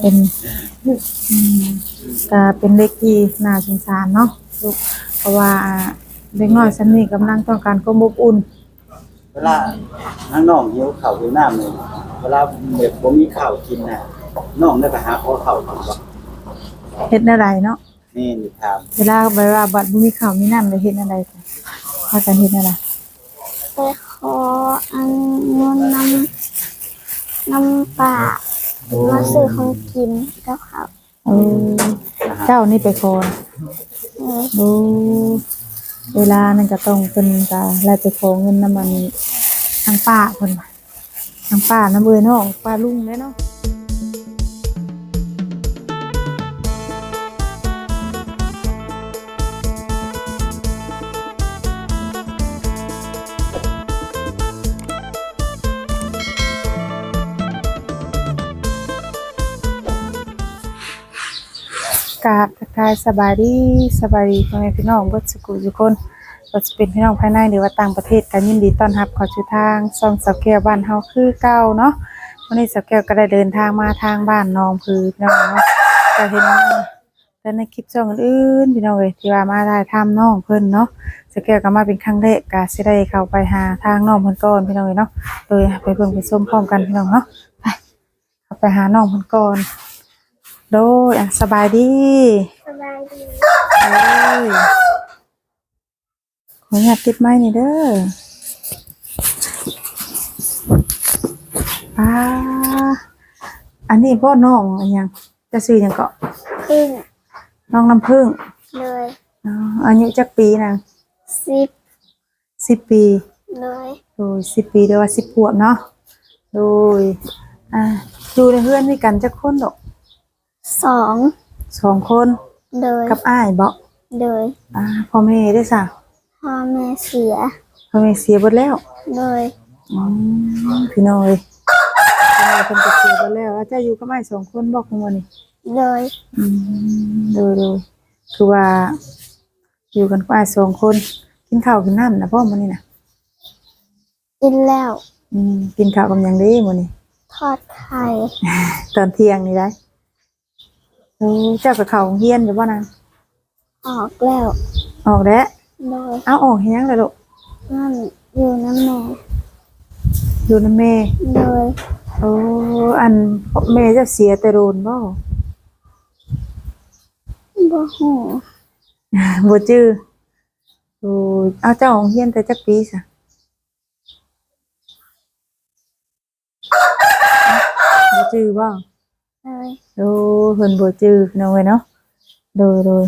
เป็นอืมก็เป็นเด็กที่น่าสงสารเนาะลูกเพราะว่าเด็กน้อยชั้นนี้กำลังต้องการความอบอุ่น เวลาน้างน้องหิวข้าวหิวน้ำเลยเวลาแบบบ่มีข้าวกินน่ะน้องได้ไปหาขอข้าวกินบ่เฮ็ดอะไรเนาะนี่นี่ถามเวลาเวลาบัดบ่มีข้าวมีน้ำได้เฮ็ดอะไรจ้ะพากันเฮ็ดอะไรไปขออันนนน้ำน้ำป่า มาซื้อของกินกับเขาเออเจ้านี่ไปขอเออดูเวลานั่นก็ต้องเป็นก็ไล่ไปขอเงินน้ำมันทางป้าเพิ่นว่าทางป้าน้ำเบยน้องป้าลุงเลยเนาะ กราบทักทายสบายดีสบายดีพ่อแม่พี่น้องเบิดสุขุทุกคนก็จะเป็นพี่น้องภายในหรือว่าต่างประเทศกันยินดีต้อนรับเขอชูทางซองสับแก้วบ้านเฮาคือเก่าเนาะวันนี้สับแก้วก็ได้เดินทางมาทางบ้านน้องคือพี่น้องเนาะก็เห็นแต่ในคลิปช่องอื่นๆพี่น้องเอ้ยที่ว่ามาได้ทำน้องเพิ่นเนาะสับแก้วก็มาเป็นครั้งแรกก็สิได้เข้าไปหาทางน้องเพิ่นก่อนพี่น้องเอ้ยเนาะโดยไปเบิ่งไปชมพร้อมกันพี่น้องเนาะไปเข้าไปหาน้องเพิ่นก่อน โดยอะสบายดีสบายดีเอ้ยขออยากติดไม้นี่เด้อป้าอันนี้พ่อน้องอันยังจะซื้อหยังเกาะขึ้นน้องน้ำผึ้งเลยอ๋ออายุจักปีนะสิบสิบปีเลยโดยสิบปีเดียวว่าสิบขวบเนาะโดยอ่าอยู่ในเพื่อนมีกันจักคนดอก สองสองคนเลยกับอ้ายเบาะเลยอ่าพ่อแม่ได้อสะพ่อแม่เสียพ่อแม่เสียหมดแล้วเลยอืมพี่น้อยพี่น้อยคนจะเสียไปแล้วแล้วเจะอยู่กับไม้สองคนบอกมานี่เลยอืมโดยโดยคือว่า อยู่กันกับไอ้สองคน กินข้าวกินน้ำนะพ่อมันนี่นะกินแล้ว อืมกินข้าวกับหยังดีมันนี่ทอดไข่ ตอนเที่ยงนี่ได้ โอ้เจ้ากับเขาวเฮียนอยู่บ่นางออกแล้วออกแล้วเลยเอาออกเฮียงเลยลูกนั่นอยู่น้ำแม่อยู่น้ำแม่เลยโอ้อันแม่เจะเสียแต่โดนบ่บ่หูบ่จื้อโอ้ยเอาเจ้าของเฮียนแต่จักปีซะบ่จื้อบ่เลย โอ้เพิ่นบ่จื้อพี่น้องเอ้ยเนาะโดยโดย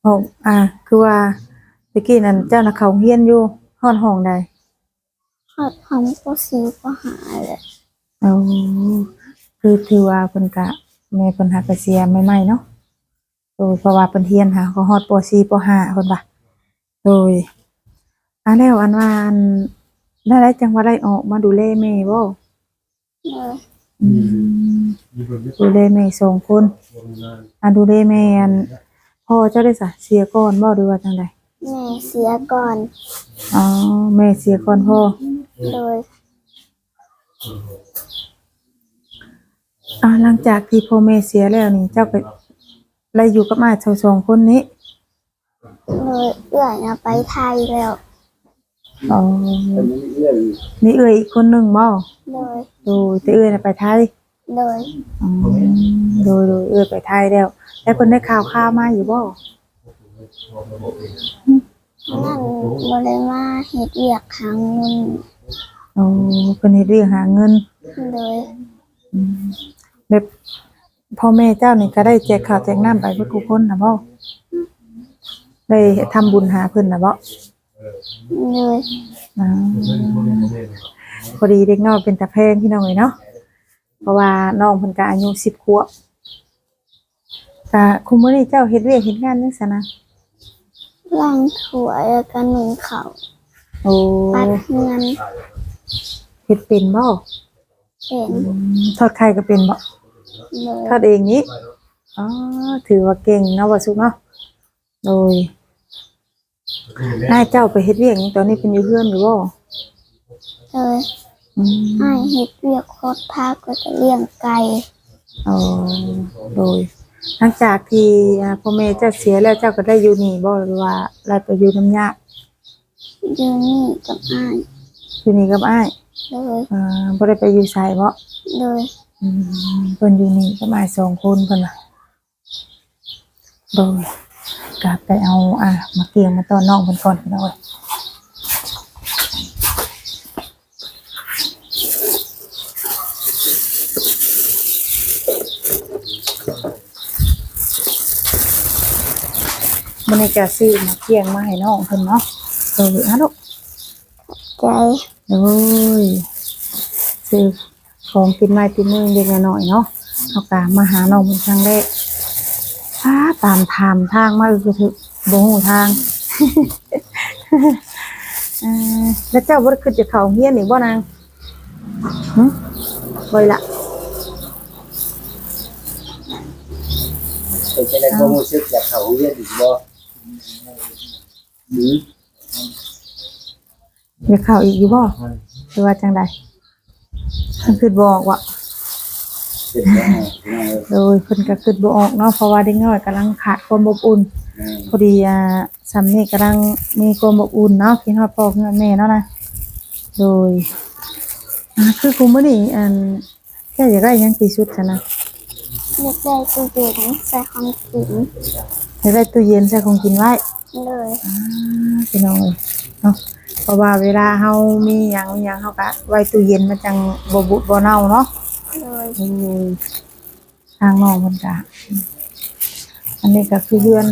โอ้อ่า คือว่าตะกี้นั้นเจ้าน่ะเขาเฮียนอยู่ฮอดห้องใดทอดของก็สีก็หาเลยโอ้คือถือว่าเพิ่นก็แม่เพิ่นหากเสียใหม่ๆเนาะโอ้เพราะว่าเพิ่นเฮียนหาเขาฮอดป .4 ป .5 เพิ่นว่าโดยอ่าแล้วอันว่าอันได้ได้จังว่าได้ออกมาดูแลแม่บ่เลยอืม ดูแลแม่สองคนอะดูแลแม่อันพ่อเจ้าได้สะเสียก่อนบ่หรือว่าจังไดแม่เสียก่อน อ๋อแม่เสียก่อนพ่อเลยอ่าหลังจากที่พ่อแม่เสียแล้วนี่ เจ้าก็ได้อยู่กับอ้ายเท่าสองคนนี้เลยเอื้อยนะไปไทยแล้ว อ๋อเป็นเรื่องนี่เอื้อยอีกคนหนึงบ่เลยโดยแต่เอื้อยน่ะไปไทยเลยอ๋อโดยโดยเอื้อยไปไทยแล้วแล้วเพิ่นได้ข่าวข่าวมาอยู่บ่นั่นบริมาเฮ็ดเวียกหางเงินอ๋อเพิ่นเฮ็ดเรื่องหาเงินเลยอืมแบบพ่อแม่เจ้านี่ก็ได้แจกข้าวแจกน้ำไปเพื่อทุกคนนะบ่ได้ทำบุญหาเพิ่นนะบ่ เลยอ่าพอดีเด็กน้อยเป็นตาแพงพี่น้องเลยเนาะเพราะว่าน้องเพิ่นก็อายุ10ขวบก็คุมื้อนี้เจ้าเฮ็ดเวียกเฮ็ดงานจังซั่นนะล้างถ้วยแล้วก็หนุนเขาวโอ้ปัดเงินเฮ็ดเป็นบ่เป็นอืมทอดไข่ก็เป็นบ่เลยทอดเองนี้อ๋อถือว่าเก่งเนาะว่าสุกเนาะโดย นายเจ้าไปเฮ็ดเวียกหยังตอนนี้เป็นอยู่เฮือนอยู่บ่เลยอืมให้เฮ็ดเวียกโคตรพักแล้วก็เลี้ยงไก่อ๋อโดยหลังจากที่อ่าพ่อแม่เจ้าเสียแล้วเจ้าก็ได้อยู่นี่บ่หรือว่าเราไปอยู่น้ำยาอยู่นี่กับอ้ายอยู่นี่กับอ้ายเลยอ่าบ่ได้ไปอยู่ไสบ่เลยอืมเพิ่นอยู่นี่กับอ้ายสองคนเพิ่นว่าโดย กลับไปเอาอะมาเกียงมาต้อนน้องเพิ่นก่อนพี่น้องเอ้ยมันนี้จะซื้อมาเกียงมาให้น้องเพิ่นเนาะโดยอะลูกใจโอ้ยซื้อของกินไม้ติดมือเด็กหน่อยๆเนาะเอากามาหาน้องเป็นครั้งแรกฟ้า ตามทามทางมาคือถึกบงหูทางเออแล้วเจ้าบ่ได้ขึ้นจะเขาเฮียนอีกบ่นางหึบ่อยละเป็นจังได๋ความรู้สึกอยากเข้าโรงเรียนอีกบ่หืออยากเข้าอีกอยู่บ่หรือว่าจังใดมันคือบอกว่า เป็นจังได๋พี่น้องเอ้ยโดยเพิ่นก็คิดบ่ออกเนาะเพราะว่าเด็กน้อยกำลังขาดความอบอุ่น แม่นพอดีอ่าสำนี่กำลังมีความอบอุ่นเนาะคิดฮอดพ่อคิดฮอดแม่เนาะนะโดยอ่าคือคุมื้อนี้อันแค่อยากได้หยังตีชุดกันนะเล็กได้ตู้เย็นใส่ของกินอยากได้ตู้เย็นใส่ของกินไว้เลยอ่าพี่น้องเอ้ยเนาะเพราะว่าเวลาเฮามีหยังมีหยังเฮาก็ไว้ตู้เย็นมันจังบ่บุบ่เน่าเนาะ เลยโอ้ยทางน้องเพิ่นก็อันนี้ก็คือเพื่อน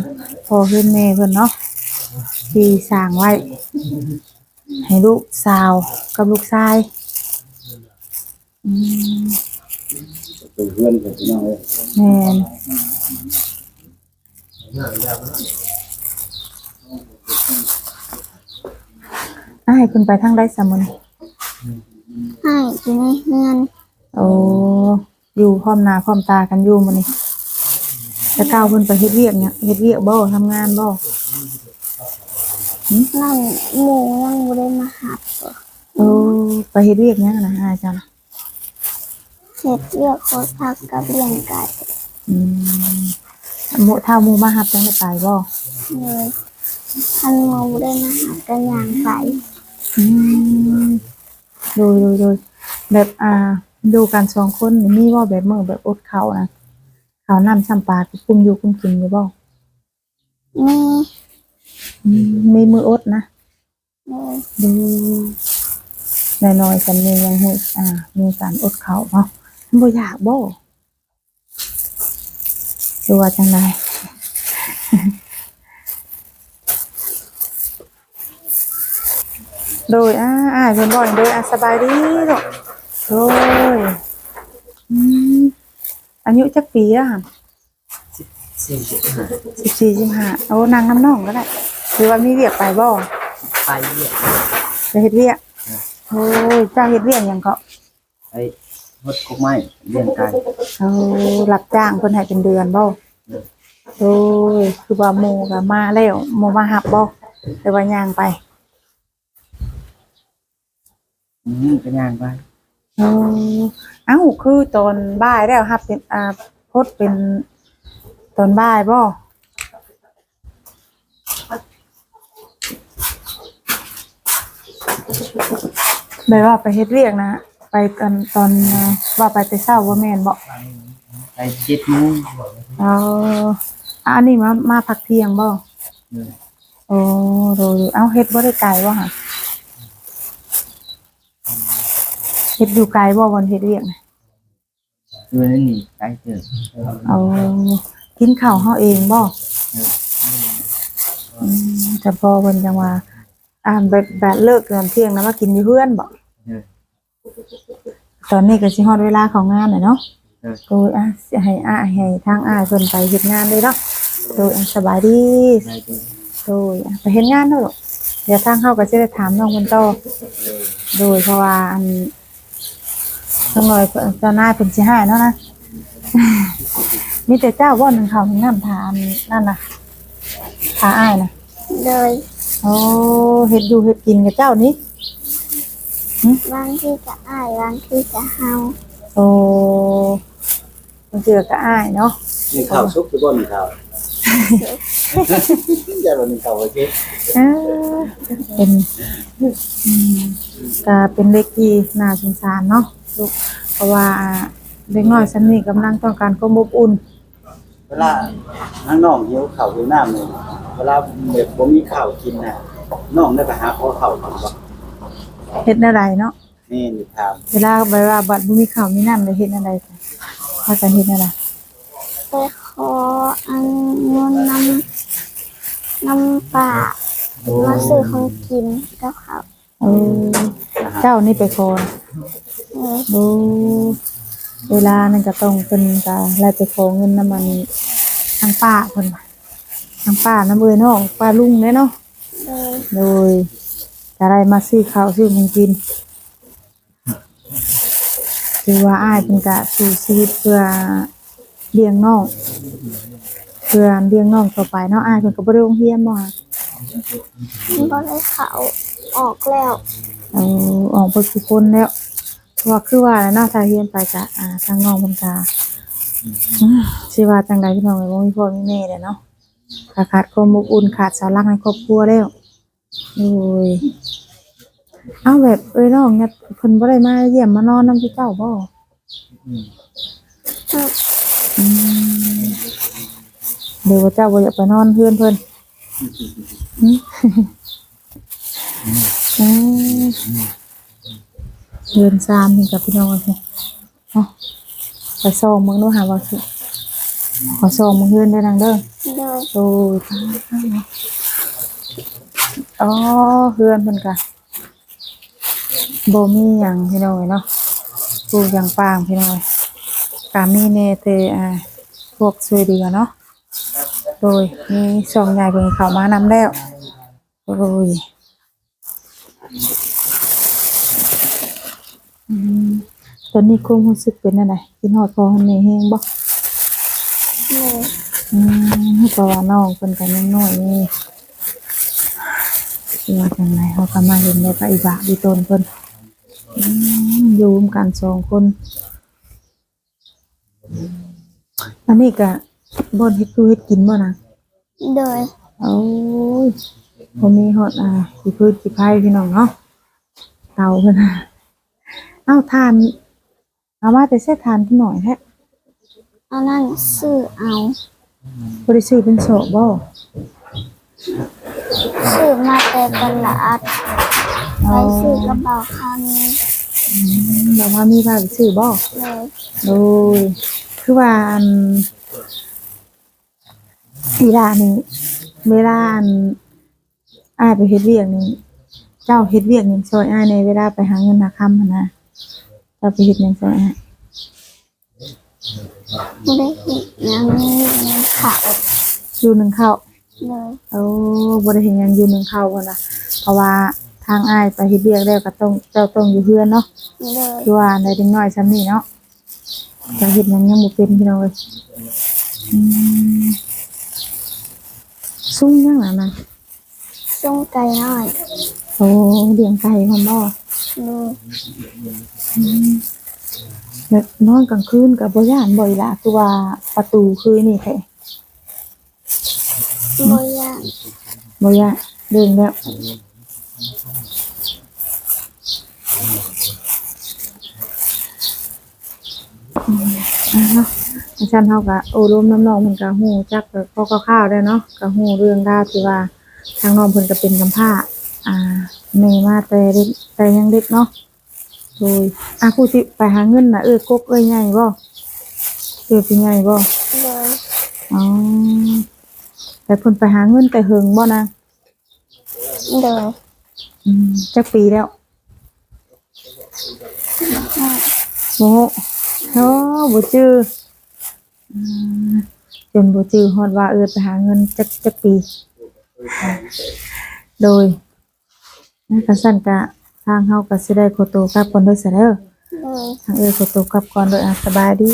พ่อเพื่อนแม่เพิ่นเนาะที่สร้างไว้ ให้ลูกสาวกับลูกชายอืมเป็นเพื่อนกับพี่น้องเอ้ยแม่นอ้ายคุณไปทางใดสามนให้อยู่ในเฮือน โอ้อยู่พร้อมหน้าพร้อมตากันอยู่มื้อนี้แต่เก้าวเพิ่นไปเฮ็ดเวียกเนี่ยเฮ็ดเวียกบ่ทำงานบ่นั่นหมูยังบ่ได้มาหับโอ้ไปเฮ็ดเวียกหยังนะอาจารย์เห็ดเลือกโคตรพักกับเลี้ยงไก่อืมหมู่ถ้าหมู่มาหับจังได้ไปบ่เลยทันหมูบ่ได้มาหับกันอย่างไก่อืมโดยโดยโดยแบบอ่า ดูกันสองคนนี่มีบ่แบบมื้อแบบอดข้าวนะข้าวน้ำซ้ำปลาที่คุมอยู่คุมกินอยู่บ่มีอืมมีมืออดนะเลยดูน้อยๆกันมียังให้อ่า มีการอดเขาเนาะมันบ่อยากบ่ดูว่าจังไดโดยอ่าอ่าเพิ่นบ่อยโดยอะสบายดีลูก โดยอืมอายุจักปีแล้วหั่นสี่สิบห้าสิบสี่สิบห้าโอ้นางน้ำน่องก็ได้คือว่ามีเวียกไปบ่ไปเยี่ยมจะเฮ็ดเวียกโอ้ยเจ้าเฮ็ดเวียกหยังก็ไปรถกุ๊กไม้เลี้ยงไก่เอารับจ้างเพิ่นให้เป็นเดือนบ่โอ้ยคือว่าหมู่ก็มาแล้วหมู่มาหับบ่หรือว่าย่างไปอืมเป็นย่างไป เออเอ้าคือตอนบ่ายแล้วครับเป็นอ่าพดเป็นตอนบ่ายบ่แบบว่าไปเฮ็ดเวียกนะ ไปตอนตอนอ่าว่าไปแต่เช้าว่าแม่นบ่ไปเจ็ดโมงเอาอันนี้มามาพักเที่ยงบ่เออโอ้โดยเอ้าเฮ็ดบ่ได้ไกลบ่ฮะเฮ็ดอยู่ไกลบ่วันเฮ็ดเวียกน่ะเดือนนี้ไก่เจอเอากินข้าวเฮาเองบ่เอออืมแต่พอเพิ่นจังว่าอ่าแบบแบบเลิกกันเที่ยงนะมากินอยู่เพื่อนบ่เออตอนนี้ก็สิฮอดเวลาของงานน่ะเนาะเออโดยอะสิให้อ้ายให้ทางอ้ายเพิ่นไปเฮ็ดงานเลยเนาะโดยอะสบายดีได้เจอโดยอะไปเฮ็ดงานเนาะลูกเดี๋ยวทางเฮาก็สิได้ถามน้องเพิ่นต่อโดยเพราะว่าอัน จังหน่อยเพิ่นเจ้านายเพิ่นสิให้เนาะนะมีแต่เจ้าบ่นึงเขาวนึงน้ำทานนั่นน่ะทาอ้ายน่ะเลยโอ้เฮ็ดอยู่เฮ็ดกินกับเจ้านี่บางที่จะอ้ายบางที่จะเฮาโอ้บางเทื่อก็อ้ายเนาะนี่ข้าวซุปหรือบ่นี่ข้าวอย่าบ่นี่ข้าวโอเคเอ้อเป็นอืมก็เป็นเล็กที่น่าสงสารเนาะ ลูกเพราะว่าเด็กน้อยชั้นนี้กำลังต้องการความอบอุ่น เวลาทั้งน้องหิวข้าวหิวน้ำนี่เวลาแบบบ่มีข้าวกินน่ะน้องได้ไปหาขอข้าวกินบ่เฮ็ดอะไรเนาะ นี่นี่ถามเวลาไปว่าบัดบ่มีข้าวมีน้ำได้เฮ็ดอะไรจ้ะเขาจะเฮ็ดอะไรไปขออันเงินน้ำน้ำป่ามาซื้อของกินเจ้าค่ะเออเจ้านี่ไปขอเลย ดูเวลานั่นก็ต้องเป็นก็ไล่ไปขอเงินน้ำมันทางป้าเพิ่นน่ะทางป้าน้ำเอ้ยน้องป้าลุงเด้เนาะเลยโดยจะได้มาซื้อข้าวซื้อของกินคือว่าอ้ายเป็นกะสู่ชีวิตเพื่อเลี้ยงน้องเพื่อเลี้ยงน้องต่อไปเนาะอ้ายเพิ่นก็บ่ได้โรงเรียนบ่ค่ะบ่ได้เขาออกแล้วเอาออกเบิดทุกคนแล้ว เพราะว่าคือว่าเนาะถ้าเรียนไปกะอ่าทางน้องเพิ่นก็อืมสิว่าจังไดพี่น้องเอ้ยบ่มีพ่อมีแม่เด้เนาะขาขาดความอบอุ่นขาดเสาหลักในครอบครัวแล้วโอ้ยเอาแบบเอ้ยน้องเนี่ยเพิ่นบ่ได้มาเยี่ยมมานอนนำเจ้าบ่อืมอืมเดี๋ยวว่าเจ้าบ่อยากไปนอนเพื่อนเพิ่นหึอืม เดือนสามนี่กับพี่น้องสิเนาะไปส่องมึงดูหาว่าสิขอส่องมึงเฮือนได้ดังเด้อเลยโอ้ยอ๋อเฮือนเพิ่นก็บ่มีหยังพี่น้องเอ้ยเนาะปลูกหยังปางพี่น้องเอ้ยกามีแน่แต่อ่าพวกช่วยเหลือเนาะโดยมีสองยายเพิ่นเข้ามานำแล้วโอ้ย อืมตอนนี้คงรู้สึกเป็นอะไรกินฮอดพ่อฮอดแม่แฮงบ่เลยอืมเพราะว่าน้องเพิ่นก็ยังน้อยนี่สิว่าจังไดเขาก็มาเห็นในพระอิบะดีตนเพิ่นอืมอยู่ร่วมกันสองคนอันนี้ก็บ่นเฮ็ดคือเฮ็ดกินบ่นะเลยโอ้ยบ่มีฮอดอ่าสิพืชสิไผพี่น้องเนาะเตาเพิ่นน่ะเอ้าทานเอามาแต่ใส่ทานที่หน่อยแท้อันนั้นซื้อเอาบ่ได้ซื้อเป็นโสบ่ซื้อมาแต่ตลาดไปซื้อกระเป๋าคามีบ่ว่ามีว่าไปซื้อบ่เลยโดยคือว่าอันเวลานี้เวลาอันอ้ายไปเฮ็ดเวียกนี่เจ้าเฮ็ดเวียกนี่ช่วยอ้ายในเวลาไปหาเงินหาคำหั้นนะ เจ้าไปเฮ็ดยังช่วยอ้ายไม่ได้เห็นยังมีเงินเขาอยู่หนึ่งข้าวเลยเอาบ่ได้เห็นยังอยู่หนึ่งข้าวพุ่นนะเพราะว่าทางอ้ายไปเฮ็ดเวียกแล้วก็ต้องเจ้าต้องอยู่เฮือนเนาะเลยคือว่าในเด็กน้อยซ้ำนี่เนาะจะเฮ็ดยังยังบ่เป็นพี่น้องเอ้ยอืมซุ่มยังล่ะนะส่งไก่น้อย โอ้เลี้ยงไก่พร้อมบ่เลยแบบนอนกลางคืนก็บ่ย่านบ่อยล่ะคือว่าประตูคือนี่แท้บ่ย่านบ่ย่านเดินแล้วอืมอะเนาะอาจารย์เฮาก็โอ้รวมน้ำน้องเพิ่นก็ฮู้จักแบบพอคร่าวๆได้เนาะก็ฮู้เรื่องราวที่ว่าทางน้องเพิ่นก็เป็นกำพร้า อ่าแม่มาแต่เด็กแต่ยังเด็กเนาะโดยอะผู้ที่ไปหาเงินน่ะเอ้ยกกเอ้ยใหญ่บ่เอ้ยเป็นใหญ่บ่เลยอ๋อแต่เพิ่นไปหาเงินแต่เฮิงบ่นะเลยอืมจักปีแล้วโอ้โหบ่จื้ออืมจนบ่จื้อฮอดว่าเอ้ยไปหาเงินจักจักปี โดย นั่นก็สั่นกะทางเฮาก็สิได้ขอตัวกลับก่อนเด้อซะเด้อเลยทางเอ้ยขอตัวกลับก่อนเด้ออะสบายดี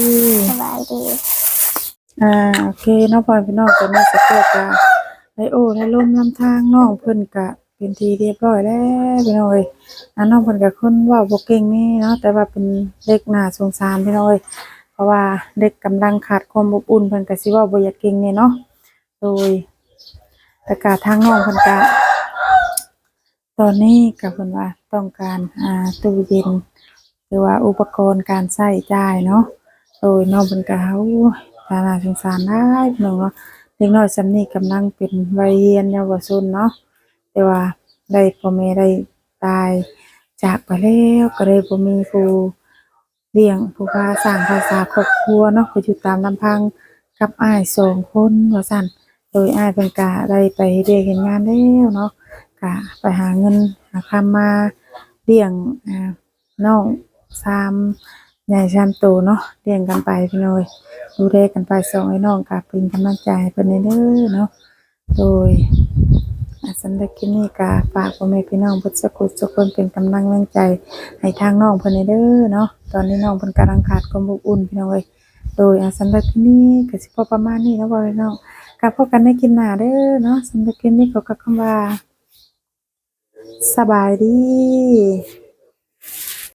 สบายดีอ่าโอเคเน้องพ่อพี่น้องก็น่าจะเกิดกะไดโอได้ล่มลำทางน้องเพิ่นกะเป็นทีเรียบร้อยแล้วพี่น้องเอ้ยอ่าน้องเพิ่นก็คนเว้าบ่เก่งนี่เนาะแต่ว่าเป็นเด็กน่าสงสารพี่น้องเอ้ยเพราะว่าเด็กกำลังขาดความอบอุ่นเพิ่นก็สิเว้าบ่อยากเก่งแน่เนาะโดยแต่กาทางน้องเพิ่นก็ ตอนนี้ก็เพิ่นว่าต้องการอ่าตู้เย็น หรือว่าอุปกรณ์การใช้จ่ายเนาะโดยน้องเพิ่นก็โอ้ยตาน่าสงสารได้พี่น้องเนาะเด็กน้อยซำนี้กำลังเป็นวัยเรียนเยาวชนเนาะแต่ว่าได้พ่อแม่ได้ตายจากไปแล้วก็เลยบ่มีผู้เลี้ยงผู้พาสร้างภาษาครอบครัวเนาะก็อยู่ตามลำพังกับอ้ายสองคนว่าซั่นโดยอ้ายเพิ่นก็ได้ไปเฮ็ดเวียกเฮ็ดงานแล้วเนาะ ก็ไปหาเงินหาคำมาเลี้ยงอ่าน้องสามใหญ่สามโตเนาะเลี้ยงกันไปพี่น้อยดูแลกันไปสองไอ้น้องกับเป็นกำลังใจให้เพิ่นเด้อเนาะโดยอาสำหรับคลิปนี้ก็ฝากพ่อแม่พี่น้องพิ่นสักคนสักคนเป็นกำลังแรงใจให้ทางน้องเพิ่นเด้อเนาะตอนนี้น้องเพิ่นกำลังขาดความอบอุ่นพี่น้องเอ้ยโดยอาสำหรับคลิปนี้ก็สิพอประมาณนี้นะบ่พี่น้องกับพบกันในคลิปหน้าเด้อเนาะสำหรับคลินี้ขอกล่าวคำว่า สบายดี